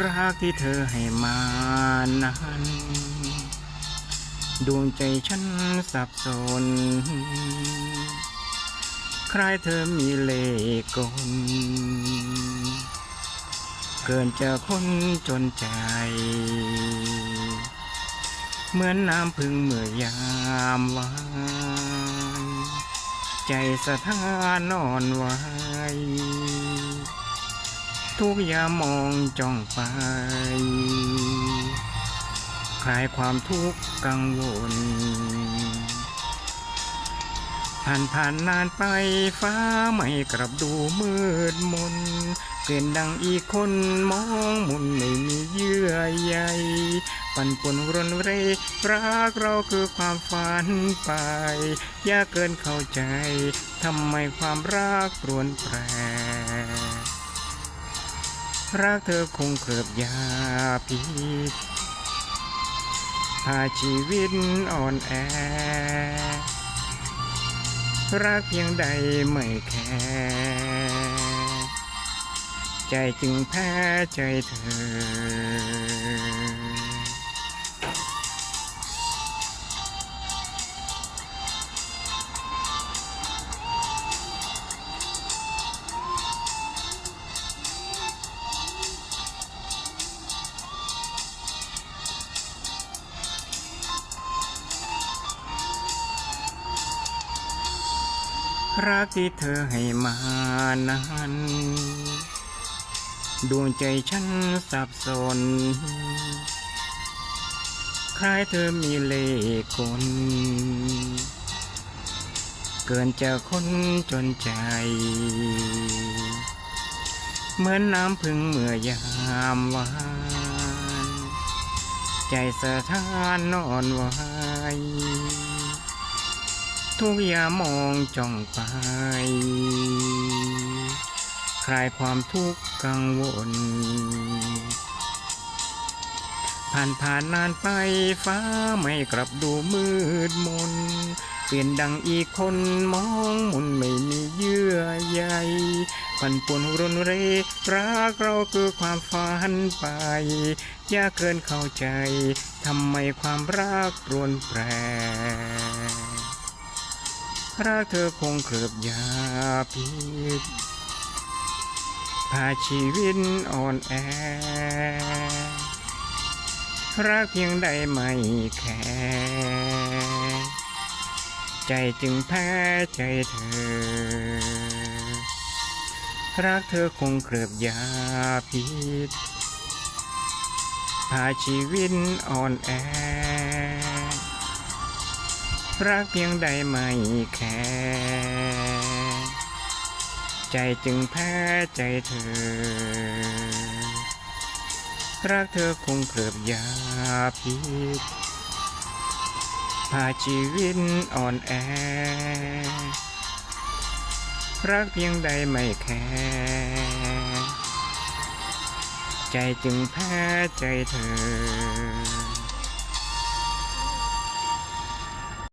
รักที่เธอให้มานั้นดวงใจฉันสับสน ใครเธอมีเล่กลเกินจะคนจนใจ เหมือนน้ำพึ่งเมื่อยามวาน ใจสะท้านอ่อนไหว ทุกยามมองจ้องไป คลายความทุกข์กังวล ผ่านผ่านนานไปฟ้าไม่กลับดูมืดมน เปลี่ยนดังอีกคนมองมุนไม่มีเยื่อใยปั่นป่วนรนเรรักเราคือความฝันไป ยากเกินเข้าใจ ทำไมความรักรวนแปร รักเธอคงเกือบยาพิษพาชีวิตอ่อนแอ รักเพียงใดไม่แคร์ใจจึงแพ้ใจเธอ รักที่เธอให้มานั้นดวงใจฉันสับสน คล้ายเธอมีเล่ห์กลเกินจะคนจนใจ เหมือนน้ำพึ่งเมื่อยามวาน ใจสะท้านนอนไหว ทุกยามมองจ้องไป คลายความทุกข์กังวล ผ่านผ่านนานไปฟ้าไม่กลับดูมืดมน เปลี่ยนดังอีกคนมองมุนไม่มีเยื่อใยปั่นป่วนรุนเรรักเราคือความฝันไป ยากเกินเข้าใจ ทำไมความรักรวนแปร รักเธอคงเคลือบยาพิษพาชีวิตอ่อนแอ รักเพียงใดไม่แคร์ใจจึงแพ้ใจเธอ รักเธอคงเคลือบยาพิษพาชีวิตอ่อนแอ รักเพียงใดไม่แคร์ใจจึงแพ้ใจเธอ รักเธอคงเคลือบยาพิษพาชีวิตอ่อนแอ รักเพียงใดไม่แคร์ใจจึงแพ้ใจเธอ